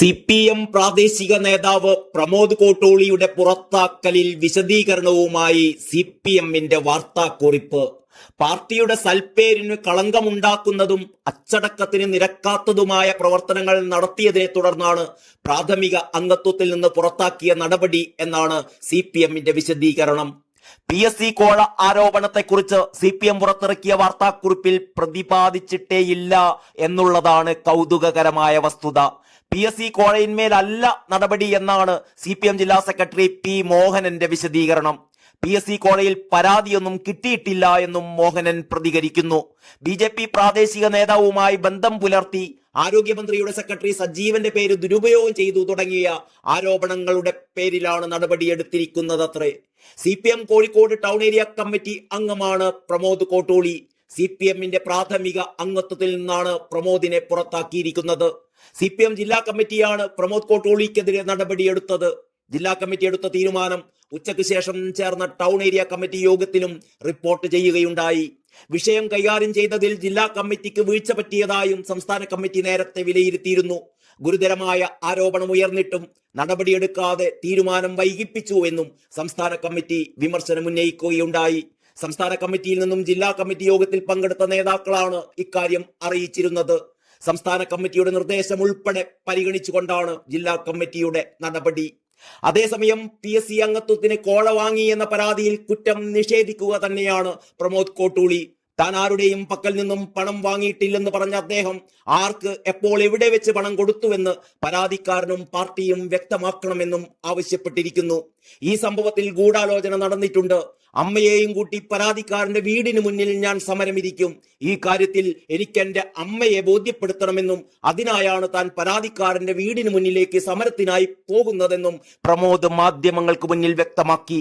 C P M പ്രാദേശിക നേതാവ് പ്രമോദ് കോട്ടോളിയുടെ പുറത്താക്കലിൽ വിശദീകരണവുമായി സി പി എമ്മിന്റെ വാർത്താക്കുറിപ്പ്. പാർട്ടിയുടെ സൽപ്പേരിന് കളങ്കമുണ്ടാക്കുന്നതും അച്ചടക്കത്തിന് നിരക്കാത്തതുമായ പ്രവർത്തനങ്ങൾ നടത്തിയതിനെ തുടർന്നാണ് പ്രാഥമിക അംഗത്വത്തിൽ നിന്ന് പുറത്താക്കിയ നടപടി എന്നാണ് സി വിശദീകരണം. പി എസ് സി കോഴ ആരോപണത്തെക്കുറിച്ച് സി പി എം പുറത്തിറക്കിയ വാർത്താക്കുറിപ്പിൽ പ്രതിപാദിച്ചിട്ടേയില്ല എന്നുള്ളതാണ് കൗതുകകരമായ വസ്തുത. പി എസ് സി കോഴയിന്മേലല്ല നടപടി എന്നാണ് സി പി എം ജില്ലാ സെക്രട്ടറി പി മോഹനന്റെ വിശദീകരണം. പി എസ് സി കോഴയിൽ പരാതിയൊന്നും കിട്ടിയിട്ടില്ല എന്നും മോഹനൻ പ്രതികരിക്കുന്നു. ബി ജെ പി പ്രാദേശിക നേതാവുമായി ബന്ധം പുലർത്തി ആരോഗ്യമന്ത്രിയുടെ സെക്രട്ടറി സജീവന്റെ പേര് ദുരുപയോഗം ചെയ്തു തുടങ്ങിയ ആരോപണങ്ങളുടെ പേരിലാണ് നടപടിയെടുത്തിരിക്കുന്നത് അത്രേ. C P M Kozhikode town area committee അംഗമാണ് പ്രമോദ് കോട്ടോളി. സി പി എമ്മിന്റെ പ്രാഥമിക അംഗത്വത്തിൽ നിന്നാണ് പ്രമോദിനെ പുറത്താക്കിയിരിക്കുന്നത്. സി പി എം ജില്ലാ കമ്മിറ്റിയാണ് പ്രമോദ് കോട്ടൂളിക്കെതിരെ നടപടിയെടുത്തത് ജില്ലാ കമ്മിറ്റി എടുത്ത തീരുമാനം ഉച്ചയ്ക്ക് ശേഷം ചേർന്ന ടൗൺ ഏരിയ കമ്മിറ്റി യോഗത്തിലും റിപ്പോർട്ട് ചെയ്യുകയുണ്ടായി. വിഷയം കൈകാര്യം ചെയ്തതിൽ ജില്ലാ കമ്മിറ്റിക്ക് വീഴ്ച പറ്റിയതായും സംസ്ഥാന കമ്മിറ്റി നേരത്തെ വിലയിരുത്തിയിരുന്നു. ഗുരുതരമായ ആരോപണം ഉയർന്നിട്ടും നടപടിയെടുക്കാതെ തീരുമാനം വൈകിപ്പിച്ചു എന്നും സംസ്ഥാന കമ്മിറ്റി വിമർശനം ഉന്നയിക്കുകയുണ്ടായി. സംസ്ഥാന കമ്മിറ്റിയിൽ നിന്നും ജില്ലാ കമ്മിറ്റി യോഗത്തിൽ പങ്കെടുത്ത നേതാക്കളാണ് ഇക്കാര്യം അറിയിച്ചിരുന്നത്. സംസ്ഥാന കമ്മിറ്റിയുടെ നിർദ്ദേശം ഉൾപ്പെടെ പരിഗണിച്ചുകൊണ്ടാണ് ജില്ലാ കമ്മിറ്റിയുടെ നടപടി അതേസമയം പി എസ് സി അംഗത്വത്തിന് കോഴ വാങ്ങി എന്ന പരാതിയിൽ കുറ്റം നിഷേധിക്കുക തന്നെയാണ് പ്രമോദ് കോട്ടൂളി. താൻ ആരുടെയും പക്കൽ നിന്നും പണം വാങ്ങിയിട്ടില്ലെന്ന് പറഞ്ഞ അദ്ദേഹം ആർക്ക് എപ്പോൾ എവിടെ വെച്ച് പണം കൊടുത്തുവെന്ന് പരാതിക്കാരനും പാർട്ടിയും വ്യക്തമാക്കണമെന്നും ആവശ്യപ്പെട്ടിരിക്കുന്നു. ഈ സംഭവത്തിൽ ഗൂഢാലോചന നടന്നിട്ടുണ്ട്. അമ്മയെയും കൂട്ടി പരാതിക്കാരന്റെ വീടിന് മുന്നിൽ ഞാൻ സമരമിരിക്കും. ഈ കാര്യത്തിൽ എനിക്ക് എന്റെ അമ്മയെ ബോധ്യപ്പെടുത്തണമെന്നും അതിനായാണ് താൻ പരാതിക്കാരന്റെ വീടിന് മുന്നിലേക്ക് സമരത്തിനായി പോകുന്നതെന്നും പ്രമോദ് മാധ്യമങ്ങൾക്ക് മുന്നിൽ വ്യക്തമാക്കി.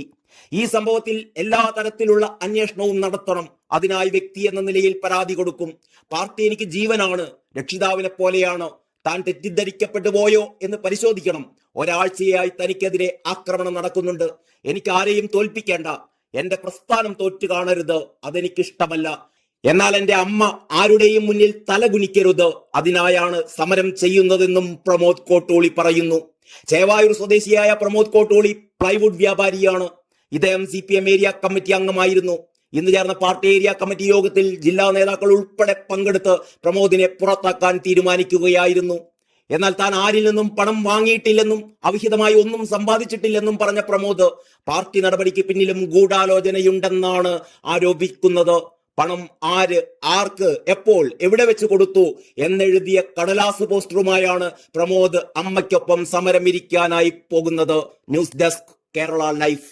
ഈ സംഭവത്തിൽ എല്ലാ തരത്തിലുള്ള അന്വേഷണവും നടത്തണം. അതിനായി വ്യക്തി എന്ന നിലയിൽ പരാതി കൊടുക്കും. പാർട്ടി എനിക്ക് ജീവനാണ്. രക്ഷിതാവിനെ പോലെയാണ്. താൻ തെറ്റിദ്ധരിക്കപ്പെട്ടു പോയോ എന്ന് പരിശോധിക്കണം. ഒരാഴ്ചയായി തനിക്കെതിരെ ആക്രമണം നടക്കുന്നുണ്ട്. എനിക്ക് ആരെയും തോൽപ്പിക്കേണ്ട. എന്റെ പ്രസ്ഥാനം തോറ്റു കാണരുത്. അതെനിക്കിഷ്ടമല്ല. എന്നാൽ എന്റെ അമ്മ ആരുടെയും മുന്നിൽ തലകുനിക്കരുത് അതിനായാണ് സമരം ചെയ്യുന്നതെന്നും പ്രമോദ് കോട്ടോളി പറയുന്നു. ചേവായൂർ സ്വദേശിയായ പ്രമോദ് കോട്ടോളി പ്ലൈവുഡ് വ്യാപാരിയാണ്. ഇദ്ദേഹം C P M area committee അംഗമായിരുന്നു. ഇന്ന് ചേർന്ന പാർട്ടി ഏരിയ കമ്മിറ്റി യോഗത്തിൽ ജില്ലാ നേതാക്കൾ ഉൾപ്പെടെ പങ്കെടുത്ത് പ്രമോദിനെ പുറത്താക്കാൻ തീരുമാനിക്കുകയായിരുന്നു. എന്നാൽ താൻ ആരിൽ നിന്നും പണം വാങ്ങിയിട്ടില്ലെന്നും അവിഹിതമായി ഒന്നും സമ്പാദിച്ചിട്ടില്ലെന്നും പറഞ്ഞ പ്രമോദ് പാർട്ടി നടപടിക്ക് പിന്നിലും ഗൂഢാലോചനയുണ്ടെന്നാണ് ആരോപിക്കുന്നത്. പണം ആര് ആർക്ക് എപ്പോൾ എവിടെ വെച്ച് കൊടുത്തു എന്നെഴുതിയ കടലാസ് പോസ്റ്ററുമായാണ് പ്രമോദ് അമ്മയ്ക്കൊപ്പം സമരമിരിക്കാനായി പോകുന്നത്. News desk Kerala life.